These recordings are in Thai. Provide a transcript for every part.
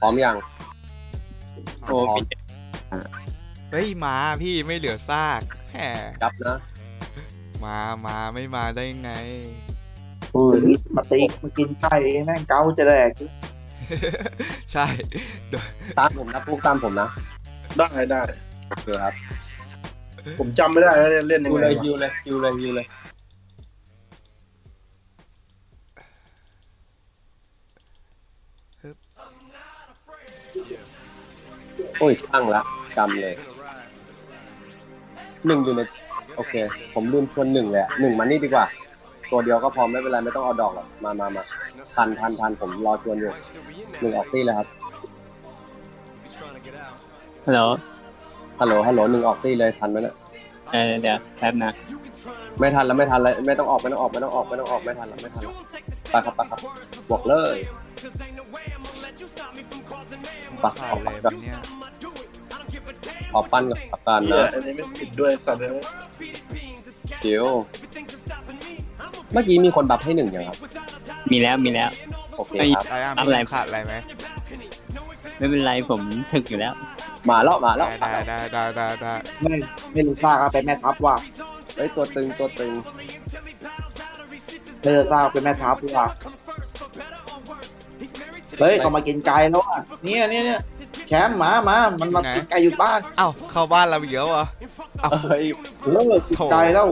พร้อมยังโอ้พร้อมปิดเฮ้ยมาพี่ไม่เหลือซากแหมยับนะมามาไม่มาได้ไง เฮ้ยมาตีมากินไก่แม่งเกาจะแดกใช่ตามผมนะพวกตามผมนะได้ได้โอเคครับผมจำไม่ได้แล้วเล่นยัยิงวไงเลยวะยิวเลยยิวเลยยิวเลย โอ้ยช่างละจำเลยหนึ่งอยู่ในโอเค ผมลืมชวนหนึ่งเลยอะหนึ่งมานี่ดีกว่า ตัวเดียวก็พอไม่เป็นไรไม่ต้องเอาดอกหรอกมามามาทันทันทันผมรอชวนอยู่หนึ่งออกตี้เลยครับฮัลโหลฮัลโหลฮัลโหลหนึ่งออกตี้เลยทันไหมเนี่ยเออเดี๋ยวแป๊บนะไม่ทันแล้วไม่ทันแล้วไม่ต้องออกไม่ต้องออกไม่ต้องออกไม่ต้องออกไม่ทันแล้วไม่ทันแล้วไปครับไปครับบอกเลย ปักผ่าขอนเลปักยกับเนี่ยขอปั้นกับปักกันเหี้ยนะอันนี้ไม่ติดด้วยสัตว์เลยชิวเมื่อกี้มีคนบัฟให้หนึ่งยังครับมีแล้วมีแล้ว โอเคไอ้ครับไอ้อ้ามอะไร ขาดอะไรไหมไม่เป็นไรผมถึกอยู่แล้ว มาแล้วมาแล้วได้ได้ได้ได้ได้ไม่ไม่รู้ซากเอาเป็นแม่ทัพว่ะเฮ้ยตัวตึงตัวตึงไม่รู้ซากเอาเป็นแม่ทัพว่ะ เฮ้ยเขามากินไก่แล้วอะเนี่ยเนี่ยเนี่ยแชมป์หมามามันมากินไก่อยู่บ้านเอ้าเข้าบ้านเราอีกแล้วเหรอเฮ้ยเลิกกินไก่แล้ว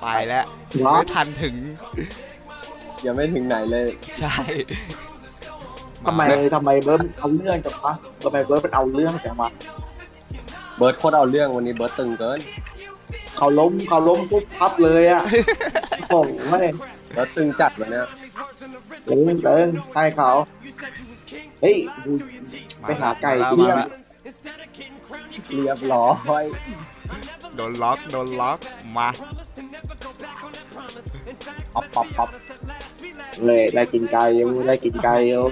ไปแล้วเหรอไม่ทันถึง ยังไม่ถึงไหนเลย ใช่ทำไมทำไมเบิร์ดมันเอาเรื่องจังวะทำไมเบิร์ดมันเอาเรื่องจังวะเบิร์ดโคตรเอาเรื่องวันนี้เบิร์ดตึงเกิน เขาล้มเขาล้มปุ๊บพับเลยอะโอ้โหไม่เบิร์ดตึงจัดวันเนี้ยเติงเติงให้เขาเฮ้ยดูไปหาไก่มาเลี้ยงละ เรียบร้อยโดนล็อกโดนล็อกมาป๊อปป๊อปป๊อปเลยได้กินไก่อยู่ได้กินไก่อยู่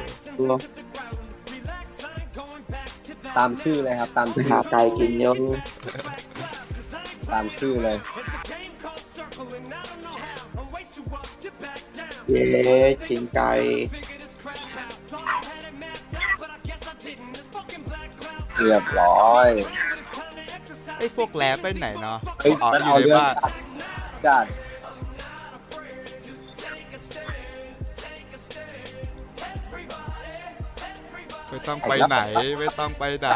ตามชื่อเลยครับ ตามไปชื่อหาไก่กินอยู่ ตามชื่อเลยเย้กินไก่เรียบร้อยไอ้พวกแลบไปไหนเนาะเฮ้ยอ๋อมันอยู่เอาในเรื่องบ้านจัดจัดไม่ต้องไปไหน ไม่ต้องไปไหน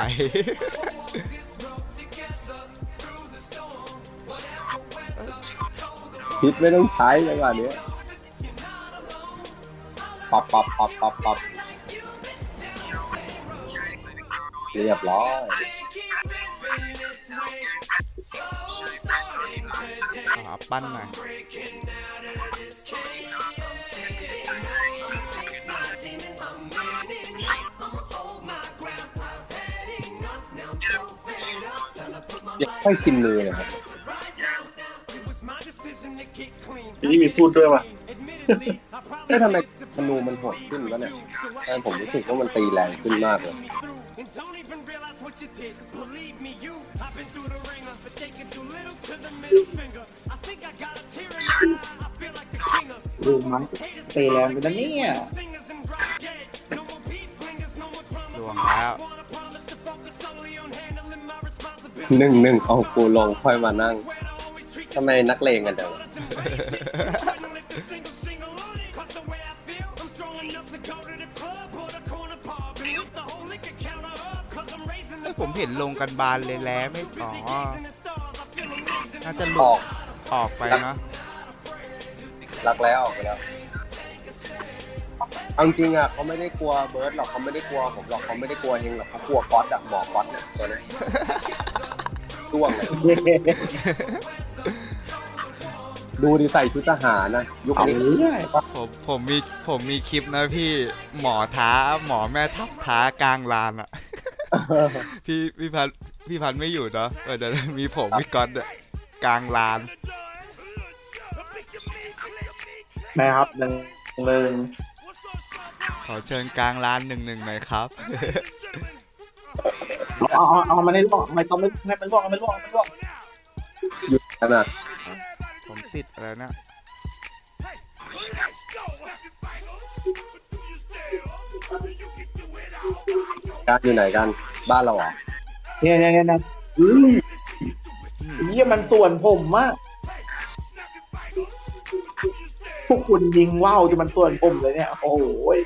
พิษไม่ต้องใช้จังหวะนี้ป๊อปป๊อปป๊อปป๊อปป๊อปเรียบร้อยหาปั้นหน่อยยังค่อยชินมือเลยครับ ทีนี้มีพูดด้วยว่ะไม่ทำไมธนูมันโหดขึ้นวะเนี่ยแต่ผมรู้สึกว่ามันตีแรงขึ้นมากเลยดูมันเตะแรงไปนะเนี่ยดวงแล้วหนึ่งหนึ่งเอากูลงค่อยมานั่ง ทำไมนักเลงกันจังวะไอ้ยผมเห็นลงกันบานเลยแล้วไม่อ๋อน่าจะหอลุอดก ออกไปเนาะรักแล้วออกไปแล้วเอาจริงๆอะเขาไม่ได้กลัวเบิร์ดหรอกเขาไม่ได้กลัวผมหรอกเขาไม่ได้กลัวเฮงหรอกเขากลัวก๊อตอะหมอก๊อตเนี่ยตัวเนี้ยช่วงเลย ดูดิใส่ชุดทหารนะยุคเอานี้เรื่อยผมผมมีผมมีคลิปนะพี่หมอท้า หมอแม่ทับท้ากลางลานอะพี่พี่พันธุ์พี่พันธุ์ไม่อยู่เนาะเออเดี๋ยวมีผมพี่ก๊อตอะกลางลานนะครับหนึ่งหนึ่งขอเชิญกลางลานหนึ่งหนึ่งหน่อยครับเอาเอาเอามันให้ล่วงไม่ต้องไม่ให้มันล่วงให้มันล่วงให้มันล่วง นั่นน่ะผมติดอะไรนะการอยู่ไหนกัน บ้านเราเหรอเนี่ยเนี่ยเนี่ยเนี่ยอุ้ยเยี่ยมันส่วนผมมาก พวกคุณยิงว่าวจนมันส่วนผมเลยเนี่ย โอ้โหย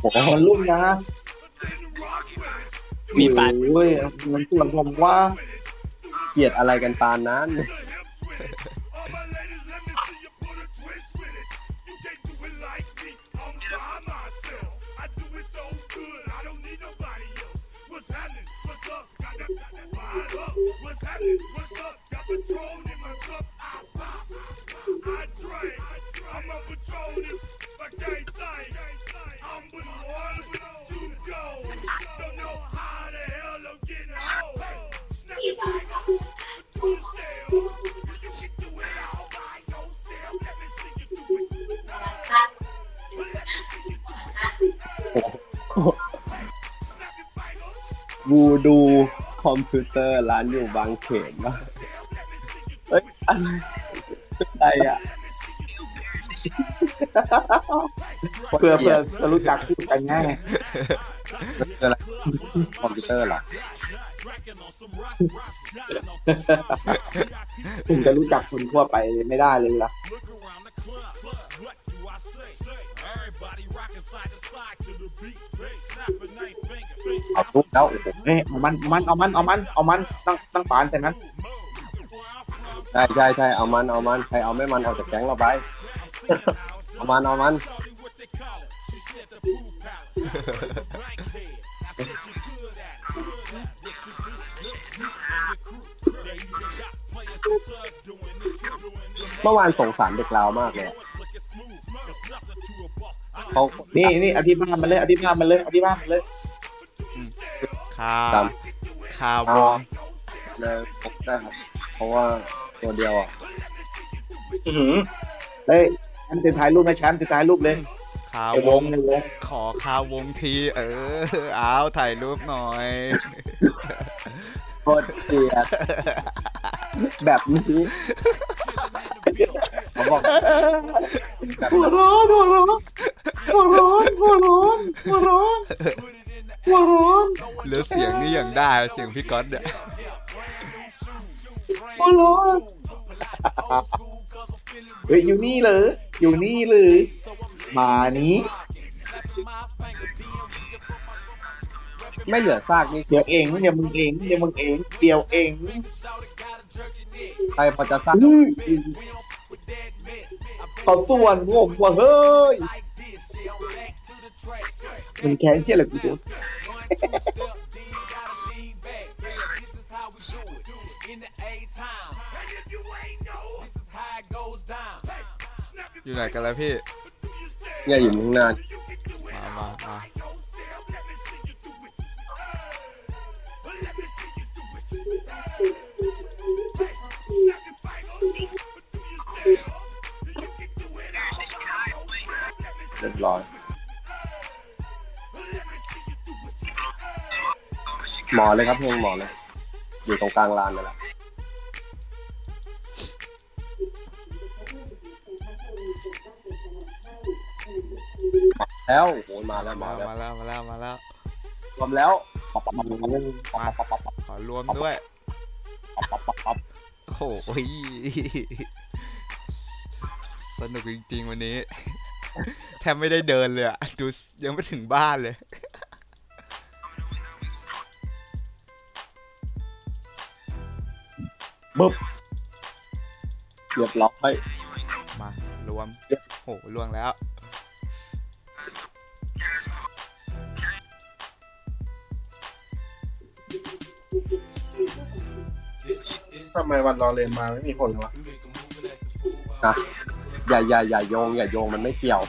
โอ้โหมันรุ่นนะ มีปาน โอ้ยมันส่วนผมว่า เกลียดอะไรกันปานนั้น ดูคอมพิวเตอร์ร้านอยู่บางเขนวะเฮ้ยอะไรอะไรอะเพื่อเพื่อจะรู้จักพูดกันง่ายคืออะไรคอมพิวเตอร์เหรอผมจะรู้จักคนทั่วไปไม่ได้เลยล่ะ เอาทุกแล้วโอ้โหเอ้ยเอามันเอามันเอามันเอามันเอามันตั้งตั้งปานแต่นั้นใช่ใช่ใช่เอามันเอามันใครเอาไม่มันออกจากแก๊งเราไป เอามันเอามันเมื่อวานสงสารเด็กลาวมากเลยอะเขานี่นี่อธิบายมันเลยอธิบายมันเลยอธิบายมันเลยคาตามคาวเอางเลยได้ครับ เพราะว่าตัวเดียวอะอื้อหือเฮ้ยแชมป์จะถ่ายรูปไหมแชมป์จะถ่ายรูปเลยคาไอ้ววงงในวงขอคาวงที เออเอาถ่ายรูปหน่อย โคตรเกลียดแบบนี้เขาบอกแบบหัวร้อนหัวร้อนหัวร้อนหัวร้อนหัวร้อน หัวร้อนหรือเสียงนี่อย่างได้เสียงพี่ก๊อตเนี่ยหัวร้อนเฮ้ยอยู่นี่เลยอยู่นี่เลยมานี้ไม่เหลือซากนี่เดี๋ยวเองเดี๋ยวมึงเองเดี๋ยวมึงเองเดี๋ยวเองใครพอจะซากอื้อเขาส่วนผมว่าเฮ้ยมันแค้นที่อะไรกูดู อยู่ไหนกันแล้วพี่ เนี่ยอยู่ข้างหน้ามามามาเรียบร้อย หมอเลยครับเพลงหมอเลย อยู่ตรงกลางลานนั่นแหละแล้วโอ้ยมาแล้วมามาแล้วมาแล้วมาแล้วมาแล้ว รวมแล้วปับปับปับปับปับปับปับปับขอรวมด้วย ปับปับปับปับโอ้โหสนุกจริงๆวันนี้ แทบไม่ได้เดินเลยอะดูยังไม่ถึงบ้านเลย บึ๊บเรียบร้อยมารวมโอ้โหรวมแล้ว ทำไมวันรอเลนมาไม่มีคนเลยวะนะอย่าอย่าอย่าโยง อย่าโยงมันไม่เกี่ยว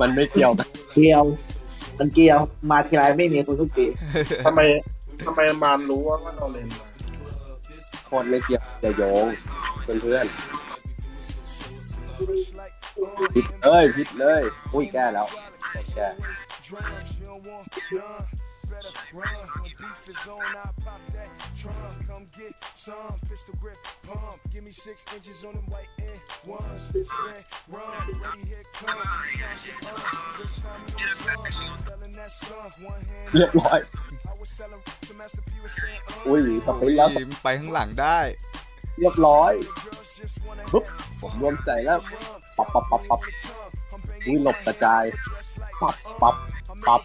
มันไม่เกี่ยวนะเกี่ยว มันเกี่ยว มาทีไรไม่มีคนทุกทีทำไมทำไมมานรู้ว่าวันรอเลนมาโคตรไม่เกี่ยวอย่าโยงเพื่อนเพื่อนผิดเลยผิดเลย อุ้ยแก้แล้วแก้เรียบร้อย อุ้ยสปรินต์แล้วยิ้มไปข้างหลังได้เรียบร้อยปุ๊บผมรวมใส่แล้วปับปับปับปับอุ้ยหลบกระจายปับปับปับ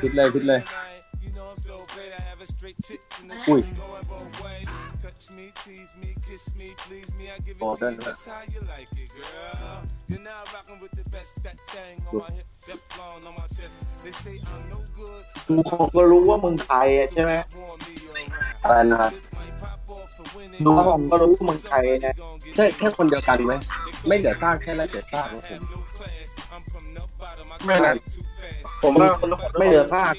พิดเลยพิดเลย อุ้ยโอ้เดินเลยกูคงก็รู้ว่ามึงใครอะใช่ไหมอะไรนะครับดูผมก็รู้ว่ามึงใครนะใช่ใช่คนเดียวกันไหมไม่เหลือซากแค่แล้วเหลือซากนะผมไม่นะ ผมว่าไม่เหลือซาก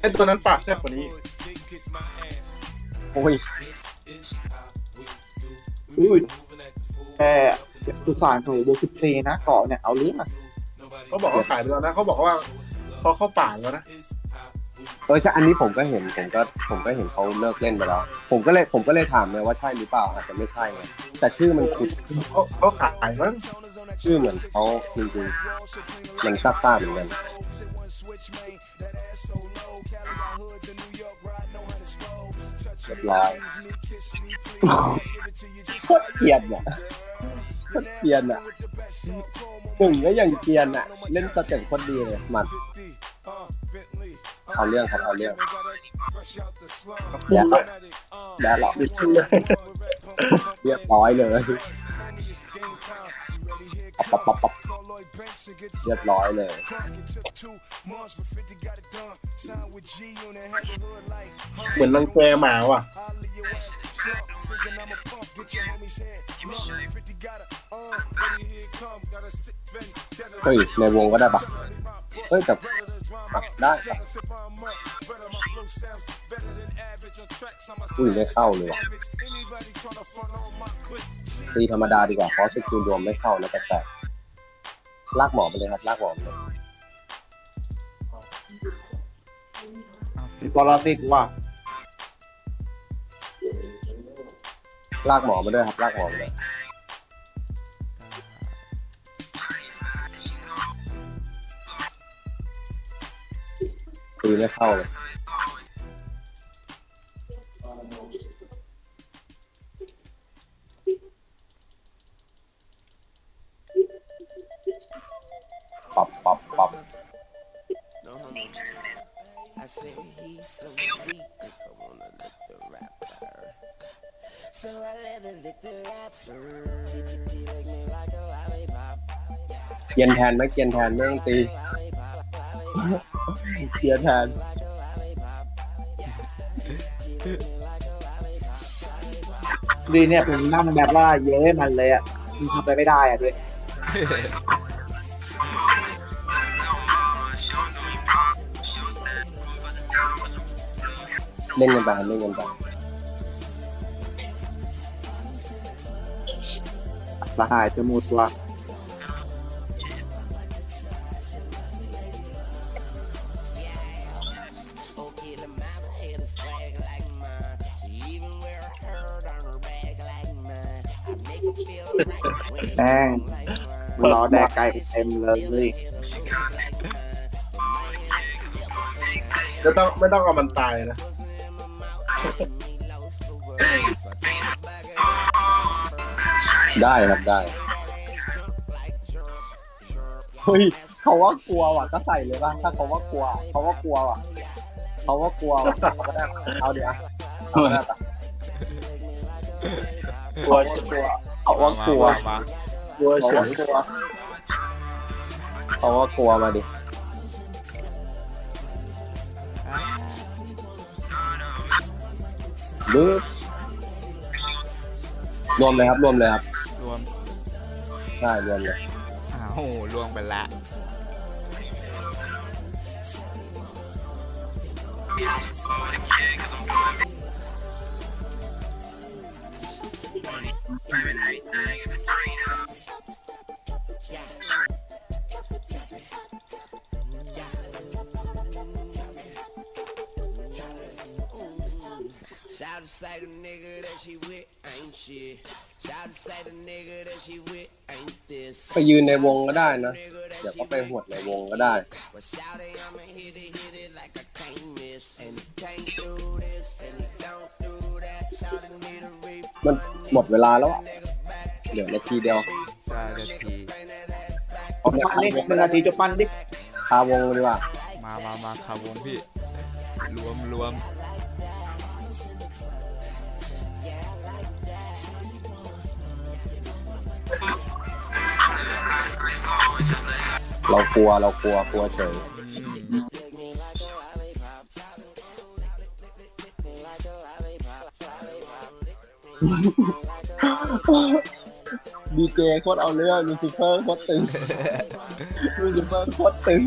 ไอ้ตัวนั้นปากแซ่บกว่านี้ โอ้ยอุ้ยแต่สุสานของโบสิบซีนะเกาะเนี่ยเอาเรื่องอะเขาบอกเขาขายไปแล้วนะเขาบอกว่าเขาเข้าป่าแล้วนะเออใช่อันนี้ผมก็เห็นผมก็ผมก็เห็นเขาเลิกเล่นไปแล้ว ผมก็เลยผมก็เลยถามไงว่าใช่หรือเปล่าอาจจะไม่ใช่ไงแต่ชื่อมันคือเขาเขาขายมั้ง ชื่อเหมือนเขาจริงๆมันซ่าๆเหมือนกันเรียบร้อยโคตรเกลียนอะโคตรเกลียนอะหนึ่งก็ยังเกลียนอะ เล่นสเต็ปโคตรดีเลยมันเอาเรื่องครับเอาเรื่องแย่แล้วแย่แล้วเรียบร้อยเลย ปับปับปับปับเรียบร้อยเลย เหมือนรังแกหมาว่ะ เฮ้ย ในวงก็ได้ปะเฮ้ย แต่ได้อุ้ยไม่เข้าเลยว่ะ ตีธรรมดาดีกว่าเพราะสกิลรวมไม่เข้านะแปลกๆลากหมอไปเลยครับลากหมอไปเลยปรสิตว่ะลากหมอมาด้วยครับลากหมอมาเลยตีไม่เข้าเลย say he's so sweet, I wanna lick the rapper. So I let her lick the rapper. She, she, she lick me like a lollipop. เกียนแทนไหมเกียนแทนไม่ต้องตีเชียร์แทน ดีเนี่ยผมนั่งแบบว่าเย้มันเลยอะมันทำไปไม่ได้อะดิ เล่นกันไปเล่นกันไปสหายจะมุดว่ะ Okay, the mama had a swag like mine. She even wear a hurt on her back like mine. I make her feel right when แม่ง like mine. กูรอแดกไก่เต็มเลยไม่ต้องไม่ต้องเอามันตายนะ ได้ครับได้ เฮ้ยเขาว่ากลัวว่ะก็ใส่เลยป่ะถ้าเขาว่ากลัว เขาว่ากลัวว่ะเขาว่ากลัวว่ะเอาก็ได้เอาเดี๋ยวอะเอาก็ได้ปะกลัวเฉยเขาว่ากลัวมากลัวเขาเฉว่ายกลัวเขาว่ากลัวมาดิ บึ๊บรวมเลยครับ รวมเลยครับ รวมใช่ รวมเลยอ้าวรวมไปละ she with ain't shit. Shout to say the nigga that she with ain't this. ไปยืนในวงก็ได้นะ เดี๋ยวก็ไปหวดในวงก็ได้ But shout it, I'ma hit it, hit it like I can't miss. And he can't do this, and he don't do that. Shout it, need a refund. มันหมดเวลาแล้วอะเดี๋ยวนาทีเดียวได้นาทีเอาปั้นเนี่ยดิหนึ่งนาทีจะปั้นดิคาวงดีกว่ามามามาขาวงพี่ รวมรวม เรากลัวเรากลัวกลัวเฉยอืมดีเจโคตรเอาเรื่องลูซิเฟอร์โคตรตึงลูซิเฟอร์โคตรตึง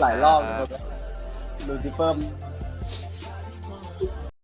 หลายรอบเลยลูซิเฟอร์